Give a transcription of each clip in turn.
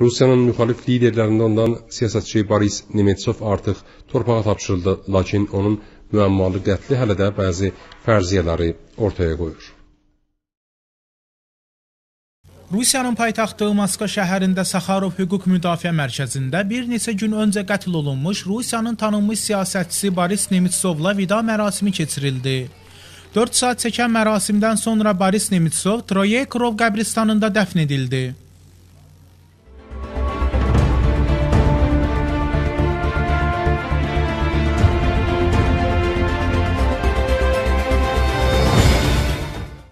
Rusiyanın müxalif liderlərindən olan siyasətçi Boris Nemetsov artıq torpağa tapşırıldı, lakin onun müəmmalı qətli hələ də bəzi fərziyyələri ortaya qoyur. Rusiyanın paytaxtı Moskva şəhərində Saxarov Hüquq Müdafiə Mərkəzində bir neçə gün öncə qətl olunmuş Rusiyanın tanınmış siyasətçisi Boris Nemtsovla vida mərasimi keçirildi. 4 saat çəkən mərasimdən sonra Boris Nemtsov Troyekrov qəbristanında dəfn edildi.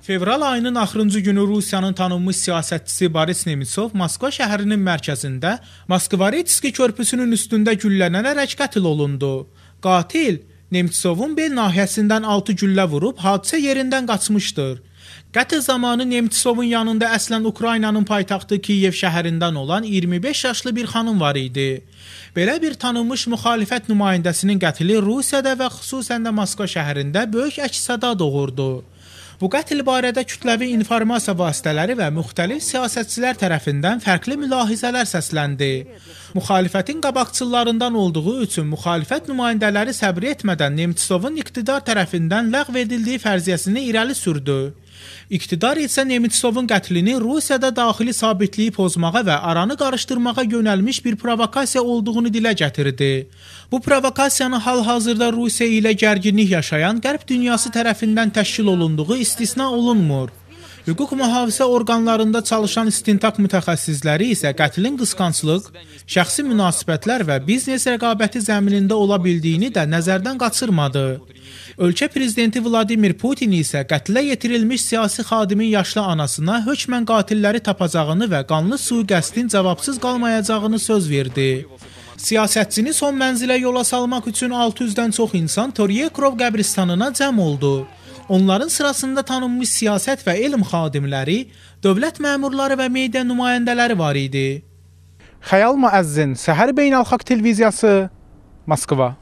Fevral ayının axırıncı günü Rusiyanın tanınmış siyasətçisi Boris Nemtsov Moskva şəhərinin mərkəzində Moskvaretski körpüsünün üstündə güllənərək qətl olundu. Qatil Nemtsovun bel nahiyəsindən 6 güllə vurub hadisə yerindən qaçmışdır. Qətl zamanı Nemtsovun yanında əslən Ukraynanın paytaxtı Kiyev şəhərindən olan 25 yaşlı bir xanım var idi. Belə bir tanınmış müxalifət nümayəndəsinin qətli Rusiyada və xüsusən də Moskva şəhərində böyük əks-səda doğurdu. Bu qətl barədə kütləvi informasiya vasitələri və müxtəlif siyasətçilər tərəfindən fərqli mülahizələr səsləndi. Müxalifətin qabaqçılarından olduğu üçün müxalifət nümayəndələri səbr etmədən Nemtsovun iqtidar tərəfindən ləğv edildiyi fərziyyəsini irəli sürdü. İqtidar isə Nemtsovun qətlini Rusiyada daxili sabitliyi pozmağa və aranı qarışdırmağa yönəlmiş bir provokasiya olduğunu dilə gətirdi. Bu provokasiyanın hal-hazırda Rusiya ilə gərginlik yaşayan Qərb dünyası tərəfindən təşkil olunduğu istisna olunmur. Hüquq mühafizə orqanlarında çalışan istintaq mütəxəssisləri isə qətlin qısqanclıq, şəxsi münasibətlər və biznes rəqabəti zəminində ola bildiyini də nəzərdən qaçırmadı. Ölkə prezidenti Vladimir Putin isə qətlə yetirilmiş siyasi xadimin yaşlı anasına hökmən qatilləri tapacağını və qanlı sui-qəsdin cavabsız qalmayacağını söz verdi. Siyasətçini son mənzilə yola salmaq üçün 600-dən çox insan Toryekrov qəbristanına cəm oldu. Onların sırasında tanınmış siyasət və elm xadimləri, dövlət məmurları və media nümayəndələri var idi. Xəyal Müəzzin, Səhər Beynəlxalq Televiziyası, Moskva.